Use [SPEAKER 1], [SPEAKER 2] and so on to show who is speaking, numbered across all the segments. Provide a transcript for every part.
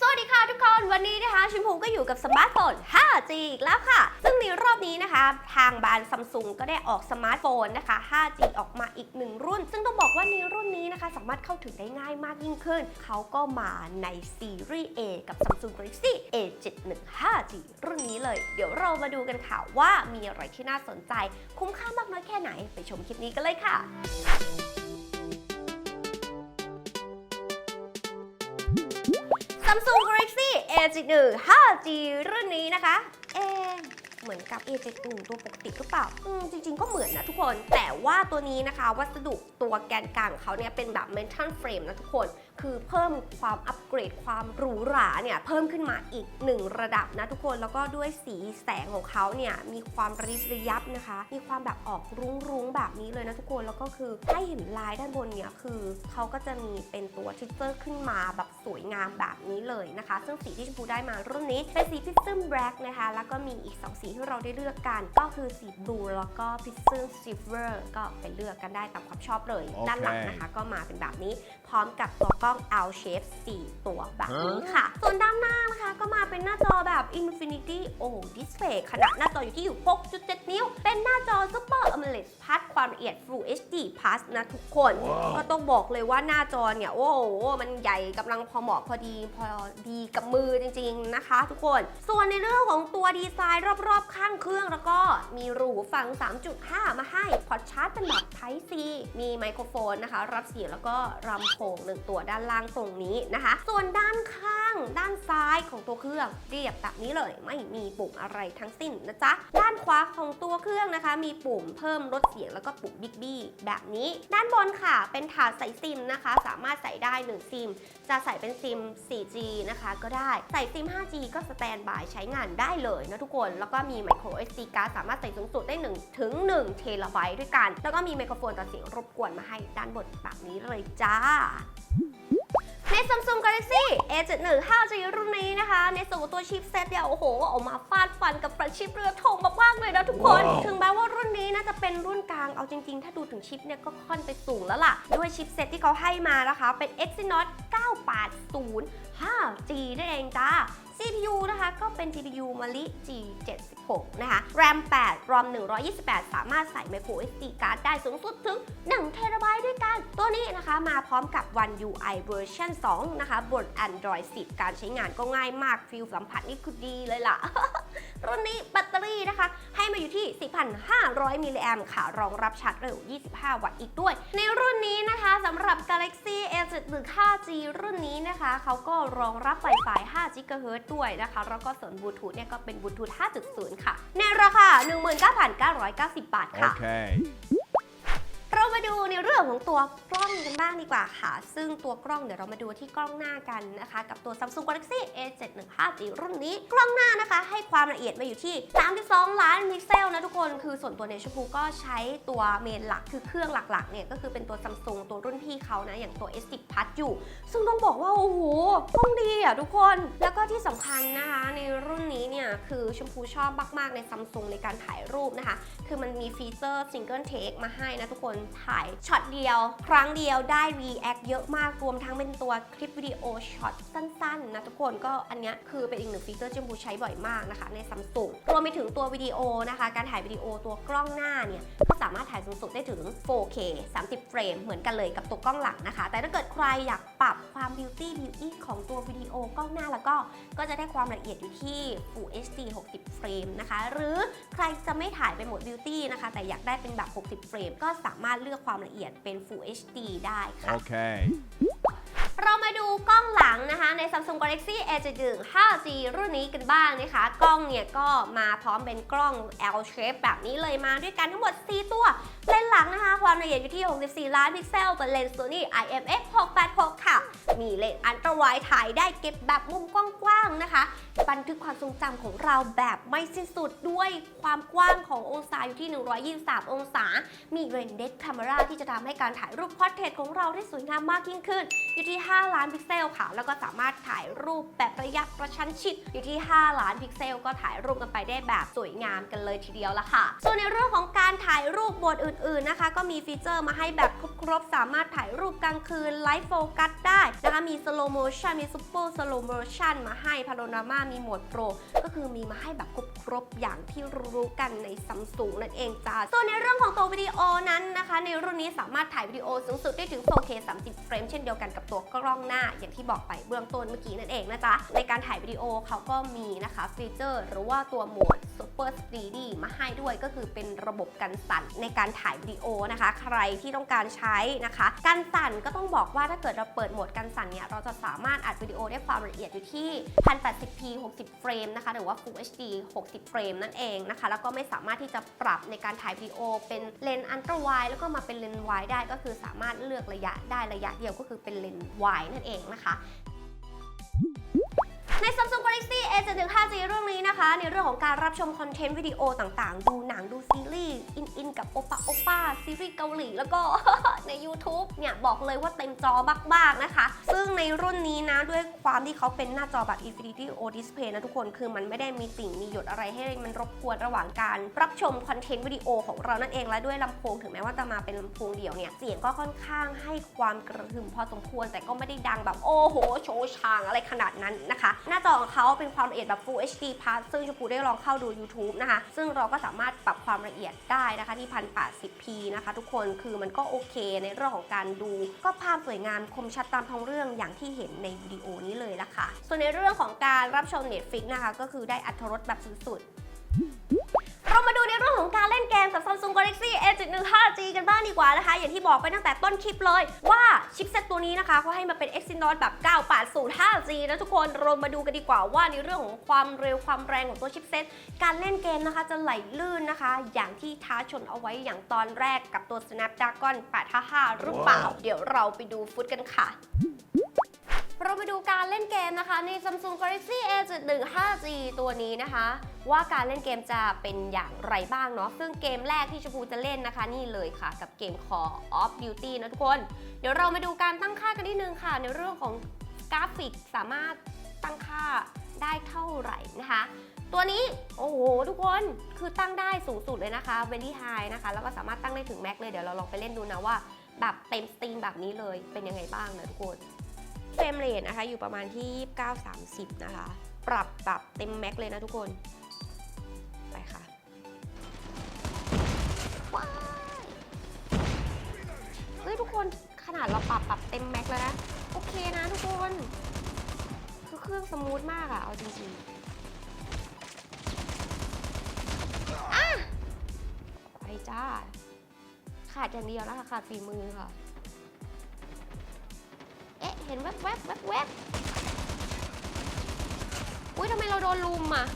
[SPEAKER 1] สวัสดีค่ะทุกคน วันนี้นะคะชิมพูก็อยู่กับสมาร์ทโฟน 5G อีกแล้วค่ะ ซึ่งในรอบนี้นะคะ ทางบรนด์ซัมซุงก็ได้ออกสมาร์ทโฟนนะคะ 5G ออกมาอีกหนึ่งรุ่น ซึ่งต้องบอกว่าในรุ่นนี้นะคะ สามารถเข้าถึงได้ง่ายมากยิ่งขึ้น เขาก็มาในซีรีส์ A กับ Samsung Galaxy A71 5G รุ่นนี้เลย เดี๋ยวเรามาดูกันค่ะว่ามีอะไรที่น่าสนใจ คุ้มค่ามากน้อยแค่ไหนไปชมคลิปนี้กันเลยค่ะ Samsung Galaxy A71 5G รุ่นนี้นะคะ เหมือนกับ A71 ตัวปกติหรือเปล่า อืมจริง ๆ ก็เหมือนนะทุกคน แต่ว่าตัวนี้นะคะ วัสดุตัวแกนกลางของเขาเนี่ยเป็นแบบ Metal Frame นะทุกคน คือเพิ่มความอัปเกรดความหรูหราเนี่ย เพิ่มขึ้นมาอีกหนึ่งระดับนะทุกคน แล้วก็ด้วยสีแสงของเขาเนี่ยมีความระริบระยับนะคะ มีความแบบออกรุ้งๆแบบนี้เลยนะทุกคน แล้วก็คือให้เห็นลายด้านบนเนี่ยคือเขาก็จะมีเป็นตัวทิเตอร์ขึ้นมาแบบสวยงามแบบนี้เลยนะคะ ซึ่งสีที่ชมพูได้มารุ่นนี้เป็นสีพิซซึมแบล็กนะคะ แล้วก็มีอีก 2 สีที่เราได้เลือกกัน ก็คือสีบลูแล้วก็พิซซึมซิลเวอร์ก็ไปเลือกกันได้ตามความชอบเลย
[SPEAKER 2] โอเค
[SPEAKER 1] ด้านหลังนะคะ ก็มาเป็นแบบนี้พร้อมกับตัวกล้อง L shape 4 ตัวแบบนี้ค่ะ ส่วนด้านหน้านะคะก็มาเป็นหน้าจอแบบ Infinity O Display ขนาดหน้าจออยู่ที่อยู่ 6.7 นิ้ว เป็นหน้าจอ Super AMOLED Plus ความละเอียด Full HD Plus นะทุกคนก็ต้องบอกเลยว่าหน้าจอเนี่ย โอ้โห มันใหญ่กำลังพอเหมาะพอดี พอดีกับมือจริง ๆ นะคะ ทุกคน ส่วนในเรื่องของตัวดีไซน์รอบๆข้างเครื่องแล้วก็มีรูฟัง 3.5 มาให้พอร์ตชาร์จเป็นแบบ Type C มีไมโครโฟนนะคะ รับเสียงแล้วก็ลำโพงหนึ่งตัวด้านล่างตรงนี้นะคะ ส่วนด้านข้าง ด้านซ้ายของตัวเครื่องเรียบแบบนี้เลย ไม่มีปุ่มอะไรทั้งสิ้นนะจ๊ะ ด้านขวาของตัวเครื่องนะคะ มีปุ่มเพิ่มลดเสียงแล้วก็ปุ่มบิ๊กบี้แบบนี้ ด้านบนค่ะ เป็นถาดใส่ซิมนะคะ สามารถใส่ได้ 1 ซิม จะใส่เป็นซิม 4G นะคะ ก็ได้ ใส่ซิม 5G ก็สแตนบายใช้งานได้เลยนะทุกคน แล้วก็มี micro SD card สามารถใส่สูงสุดได้1ถึง1เทราไบต์ด้วยกัน แล้วก็มีไมโครโฟนตัดเสียงรบกวนมาให้ด้านบนแบบนี้เลยจ้า ใน Samsung Galaxy A71 5G รุ่นนี้นะคะ ในส่วนของตัวชิปเซตเนี่ยโอ้โห ออกมาฟาดฟันกับประชิปเรือธงมากๆเลยนะทุกคน
[SPEAKER 2] ว้าว
[SPEAKER 1] ถึงแม้ว่ารุ่นนี้น่าจะเป็นรุ่นกลางเอาจริงๆ ถ้าดูถึงชิปเนี่ยก็ค่อนไปสูงแล้วล่ะ ด้วยชิปเซตที่เขาให้มานะคะ เป็น Exynos 980 5G นั่นเองจ้า CPU นะคะก็เป็น GPU Mali G76 นะคะ RAM 8 ROM 128 สามารถใส่ micro SD card ได้สูงสุดถึง1 t b ด้วยกัน ตัวนี้นะคะมาพร้อมกับ One UI version 2 นะคะ บน Android 10 การใช้งานก็ง่ายมากฟิลสัมผัสนี่คือดีเลยล่ะ รุ่นนี้แบตเตอรี่นะคะ ให้มาอยู่ที่ 4,500 มิลลิแอมค่ะ รองรับชาร์จเร็ว 25 วัตต์อีกด้วย ในรุ่นนี้นะคะสำหรับ Galaxy A71 5G รุ่นนี้นะคะ เขาก็รองรับ Wi-Fi 5 GHz ด้วยนะคะ แล้วก็ส่วนบลูทูธเนี่ยก็เป็นบลูทูธ5.0 ค่ะ ในราคา 19,990 บาทค่ะ
[SPEAKER 2] Okay.
[SPEAKER 1] ดูในเรื่องของตัวกล้องกันบ้างดีกว่าค่ะ ซึ่งตัวกล้องเดี๋ยวเรามาดูที่กล้องหน้ากันนะคะ กับตัว Samsung Galaxy A715G รุ่นนี้ กล้องหน้านะคะให้ความละเอียดมาอยู่ที่ 32 ล้านพิกเซลนะทุกคน คือส่วนตัวเนี่ยชมพูก็ใช้ตัวเมนหลักคือเครื่องหลักๆเนี่ยก็คือเป็นตัว Samsung ตัวรุ่นพี่เขานะ อย่างตัว S10 Plus อยู่ ซึ่งต้องบอกว่า โอ้โหกล้องดีอะทุกคน แล้วก็ที่สำคัญนะคะในรุ่นนี้เนี่ยคือชมพูชอบมากๆใน Samsung ในการถ่ายรูปนะคะ คือมันมีฟีเจอร์ Single Take มาให้นะทุกคนถ่ายช็อตเดียว ครั้งเดียวได้ React เยอะมากรวมทั้งเป็นตัวคลิปวิดีโอช็อตสั้นๆนะทุกคนก็อันนี้คือเป็นอีกหนึ่งฟีเจอร์ที่ชมพูใช้บ่อยมากนะคะ ใน Samsung รวมไปถึงตัววิดีโอนะคะ การถ่ายวิดีโอตัวกล้องหน้าเนี่ยก็สามารถถ่ายสูงสุดได้ถึง 4K 30 เฟรมเหมือนกันเลยกับตัวกล้องหลังนะคะ แต่ถ้าเกิดใครอยากปรับความ beauty beauty ของตัววิดีโอกล้องหน้าแล้วก็ก็จะได้ความละเอียดอยู่ที่ Full HD 60 เฟรมนะคะ หรือใครจะไม่ถ่ายเป็นโหมด beauty นะคะ แต่อยากได้เป็นแบบ 60 เฟรมก็สามารถเลือกความละเอียดเป็น Full HD ได้ค่ะ
[SPEAKER 2] Okay.
[SPEAKER 1] เรามาดูกล้องหลัง นะคะใน Samsung Galaxy A71 5G รุ่นนี้กันบ้างนะคะ กล้องเนี่ยก็มาพร้อมเป็นกล้อง L shape แบบนี้เลยมาด้วยกันทั้งหมด 4 ตัว เลนส์หลังนะคะ ความละเอียดอยู่ที่ 64 ล้านพิกเซลเป็นเลนส์ Sony IMX 686 ค่ะ มีเลนส์อันตราไวถ่ายได้เก็บแบบมุมกว้างๆนะคะ บันทึกความทรงจำของเราแบบไม่สิ้นสุดด้วยความกว้างขององศาอยู่ที่ 123 องศา มีเรนเด d ค a ม e r a ที่จะทำให้การถ่ายรูปพอร์เทรตของเราได้สวยงามมากยิ่งขึ้น อยู่ที่ 5 ล้านพิกเซลค่ะ แล้วก็สาามารถถ่ายรูปแบบระยะประชันชิดอยู่ที่ 5 ล้านพิกเซล ก็ถ่ายรูปกันไปได้แบบสวยงามกันเลยทีเดียวละค่ะ ส่วนในเรื่องของการถ่ายรูปบทอื่นๆนะคะ ก็มีฟีเจอร์มาให้แบบครบครบสามารถ ถ่ายรูปกลางคืนไลฟ์โฟกัสได้นะคะมีสโลโมชันมีซูเปอร์สโลโมชันมาให้พาโนรามามีโหมดโปรก็คือมีมาให้แบบครบๆอย่างที่รู้กันในซัมซุงนั่นเองจ้าส่วนในเรื่องของตัววิดีโอนั้นนะคะ ในรุ่นนี้สามารถถ่ายวิดีโอสูงสุดได้ถึง 4K 30 เฟรมเช่นเดียวกันกับตัวกล้องหน้า อย่างที่บอกไปเบื้องต้นเมื่อกี้นั่นเองนะจ๊ะในการถ่ายวิดีโอเขาก็มีนะคะฟีเจอร์ หรือว่าตัวโหมด Super 3D มาให้ด้วยก็คือเป็นระบบกันสั่นในการถ่ายวิดีโอนะคะ ใครที่ต้องการใช้นะคะกันสั่นก็ต้องบอกว่าถ้าเกิดเราเปิดโหมดกันสั่นเนี่ยเราจะสามารถอัดวิดีโอได้ความละเอียดอยู่ที่ 1080p 60 เฟรมนะคะหรือว่า Full HD 60 เฟรมนั่นเองนะคะ แล้วก็ไม่สามารถที่จะปรับในการถ่ายวิดีโอ เป็นเลนส์อันตราไวแล้วก็มาเป็นเลนส์ไวได้ก็คือสามารถเลือกระยะได้ระยะเดียวก็คือเป็นเลนส์ไวนั่นเองนะคะ ใน Samsung Galaxy A71 5G เรื่องนี้นะคะ ในเรื่องของการรับชมคอนเทนต์วิดีโอต่างๆ ดูหนังดูซีรีส์อินอินกับโอปะโอป้าซีรีส์เกาหลี แล้วก็ ใน YouTube เนี่ยบอกเลยว่าเต็มจอมากๆนะคะ ซึ่งในรุ่นนี้นะด้วยความที่เขาเป็นหน้าจอแบบ Infinity O Display นะทุกคนคือมันไม่ได้มีติ่งมีหยดอะไรให้มันรบกวนระหว่างการรับชมคอนเทนต์วิดีโอของเรานั่นเองและด้วยลำโพงถึงแม้ว่าจะมาเป็นลำโพงเดี่ยวเนี่ยเสียงก็ค่อนข้างให้ความกระหึ่มพอสมควร แต่ก็ไม่ได้ดังแบบโอ้โหโชว์ชางอะไรขนาดนั้นนะคะหน้าจอของเขาเป็นความละเอียดแบบ Full HD Plus ซึ่งชมพูได้ลองเข้าดู YouTube นะคะ ซึ่งเราก็สามารถปรับความละเอียดได้นะคะที่ 1080p นะคะ ทุกคนคือมันก็โอเคในเรื่องของการดู ก็ภาพสวยงามคมชัดตามท้องเรื่องอย่างที่เห็นในวิดีโอนี้เลยละค่ะ ส่วนในเรื่องของการรับชม Netflix นะคะก็คือได้อัตรรสแบบสุดๆ เรามาดูในเรื่องของการเล่นเกมกับ Samsung Galaxy A71 5G กันบ้างดีกว่านะคะ อย่างที่บอกไปตั้งแต่ต้นคลิปเลย ว่าชิปเซตตัวนี้นะคะเขาให้มาเป็น Exynos แบบ 980 5G นะทุกคนเรามาดูกันดีกว่าว่าในเรื่องของความเร็วความแรงของตัวชิปเซตการเล่นเกมนะคะจะไหลลื่นนะคะ อย่างที่ท้าชนเอาไว้อย่างตอนแรกกับตัว Snapdragon 855หรือเปล่า เดี๋ยวเราไปดูฟุตกันค่ะ เราไปดูการเล่นเกมนะคะใน Samsung Galaxy A71 5G ตัวนี้นะคะ ว่าการเล่นเกมจะเป็นอย่างไรบ้างเนาะซึ่งเกมแรกที่ชมพูจะเล่นนะคะ นี่เลยค่ะ กับเกม Call of Duty นะทุกคน เดี๋ยวเรามาดูการตั้งค่ากันนิดนึงค่ะ ในเรื่องของกราฟิกสามารถตั้งค่าได้เท่าไหร่นะคะ ตัวนี้โอ้โหทุกคนคือตั้งได้สูงสุดเลยนะคะ very high นะคะ แล้วก็สามารถตั้งได้ถึงแม็กเลยเดี๋ยวเราลองไปเล่นดูนะว่า แบบเต็มสตรีมแบบนี้เลยเป็นยังไงบ้างนะทุกคน เฟรมเรทนะคะอยู่ประมาณที่ 29-30 นะคะ ปรับแบบเต็มแม็กเลยนะทุกคน ไปค่ะว้าเฮ้ยทุกคนขนาดเราปรับปรับเต็มแม็กแล้วนะ โอเคนะทุกคน คือเครื่องสมูทมากอะเอาจริงๆอะไปจ้า ขาดอย่างเดียวแล้วค่ะ ขาดฝีมือค่ะ เห็นแวบแวบแวบแวบอุ้ยทำไมเราโดนลุมอะ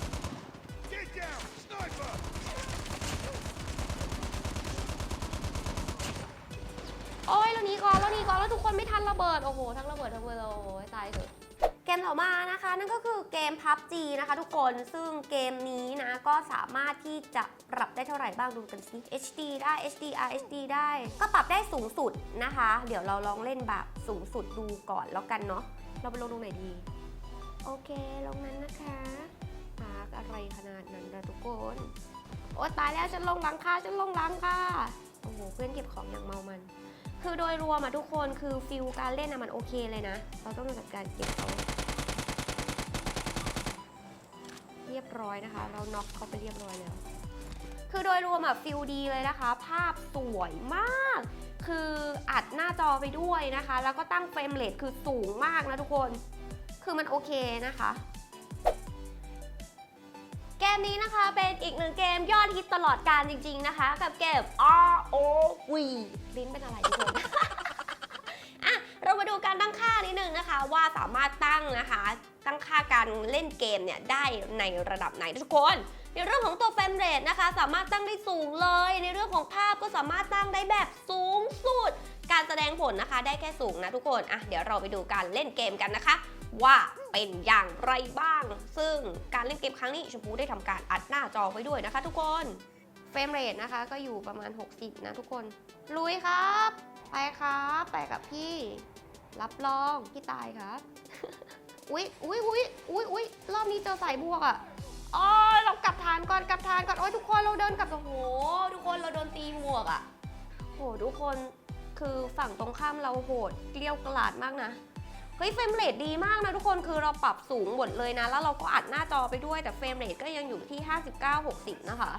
[SPEAKER 1] โอ้ยเราหนีก่อนเราหนีก่อนแล้วทุกคนไม่ทันระเบิด โอ้โห ทั้งระเบิดทั้งเบอร์โอ้ยตายเถอะเกมต่อมานะคะ นั่นก็คือเกม PUBG นะคะทุกคนซึ่งเกมนี้นะก็สามารถที่จะ ปรับได้เท่าไหร่บ้างดูกันสิ HD ได้ HDR HD ได้ ก็ปรับได้สูงสุดนะคะ เดี๋ยวเราลองเล่นแบบสูงสุดดูก่อนแล้วกันเนาะ เราไปลงตรงไหนดี โอเค ลงนั้นนะคะปาร์กอะไรขนาดนั้นนะทุกคน โอ้ตายแล้วฉันลงหลังคาฉันลงหลังคาโอ้โห เพื่อนเก็บของอย่างเมามัน คือโดยรวมอะทุกคนคือฟิลการเล่นอะมันโอเคเลยนะ เราต้องจัดการเก็บเขาเรียบร้อยนะคะ เราน็อกเขาไปเรียบร้อยแล้ว คือโดยรวมอะฟิลดีเลยนะคะ ภาพสวยมาก คืออัดหน้าจอไปด้วยนะคะ แล้วก็ตั้งเฟรมเรทคือสูงมากนะทุกคน คือมันโอเคนะคะ เกมนี้นะคะเป็นอีกหนึ่งเกมยอดฮิตตลอดการจริง ๆนะคะ กับเกม ROV ลิ้นเป็นอะไรทุกคนอะเรามาดูการตั้งค่านิดนึงนะคะ ว่าสามารถตั้งนะคะ ตั้งค่าการเล่นเกมเนี่ยได้ในระดับไหนทุกคน ในเรื่องของตัวเฟรมเรทนะคะ สามารถตั้งได้สูงเลย ในเรื่องของภาพก็สามารถตั้งได้แบบสูงสุด การแสดงผลนะคะ ได้แค่สูงนะทุกคนอะเดี๋ยวเราไปดูการเล่นเกมกันนะคะ ว่าเป็นอย่างไรบ้าง ซึ่งการเล่นเกมครั้งนี้ชมพูได้ทำการอัดหน้าจอไว้ด้วยนะคะ ทุกคนเฟรมเรทนะคะก็อยู่ประมาณ 60 นะทุกคน ลุยครับ ไปครับ ไปกับพี่ รับรองพี่ตายครับ อุ๊ยอุ๊ยอุ๊ยอุ๊ยอุ๊ยรอบนี้เจอสายบวกอะ่ะอ๋อเรากลับฐานก่อนกลับฐานก่อนโอ้ยทุกคนเราเดินกลับโอ้โหทุกคนเราโดนตีหมวกอะ่ะโหทุกคนคือฝั่งตรงข้ามเราโหดเกลี้ยวกลาดมากนะเฮ้ยเฟรมเรทดีมากนะทุกคนคือเราปรับสูงหมดเลยนะ แล้วเราก็อัดหน้าจอไปด้วยแต่เฟรมเรทก็ยังอยู่ที่ 59-60 นะคะ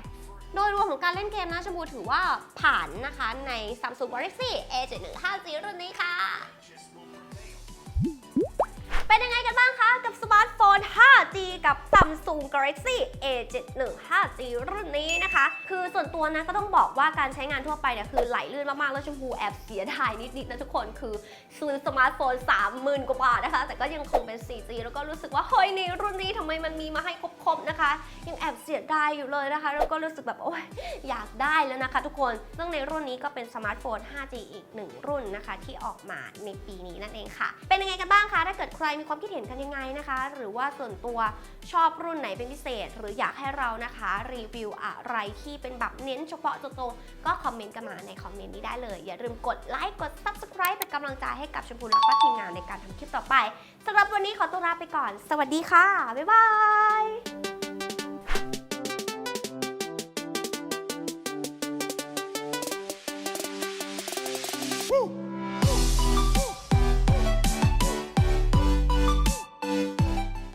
[SPEAKER 1] โดยรวมของการเล่นเกมนะชมพูถือว่าผ่านนะคะใน Samsung Galaxy A715G รุ่นนี้ค่ะ Samsung Galaxy A715G รุ่นนี้นะคะ คือส่วนตัวนะก็ต้องบอกว่าการใช้งานทั่วไปเนี่ยคือไหลลื่นมากๆ แล้วชมพูแอบเสียดายนิดๆนะทุกคนคือซื้อสมาร์ทโฟน 30,000 กว่าบาทนะคะ แต่ก็ยังคงเป็น 4G แล้วก็รู้สึกว่า เฮ้ยในรุ่นนี้ทำไมมันมีมาให้ครบๆนะคะ ยังแอบเสียดายอยู่เลยนะคะ แล้วก็รู้สึกแบบโอ๊ยอยากได้แล้วนะคะ ทุกคนซึ่งในรุ่นนี้ก็เป็นสมาร์ทโฟน 5G อีกหนึ่งรุ่นนะคะที่ออกมาในปีนี้นั่นเองค่ะ เป็นยังไงกันบ้างคะถ้าเกิดใครมีความคิดเห็นกันยังไงนะคะ หรือว่าส่วนตัวชอบรุ่นไหนเป็นพิเศษ หรืออยากให้เรานะคะ รีวิวอะไรที่เป็นแบบเน้นเฉพาะเจาะจงก็คอมเมนต์กันมาในคอมเมนต์นี้ได้เลย อย่าลืมกดไลค์กด subscribe เป็นกำลังใจให้กับชมพูและก็ทีมงานในการทำคลิปต่อไปสำหรับวันนี้ขอตัวลาไปก่อน สวัสดีค่ะ บ๊ายบาย
[SPEAKER 2] Woo!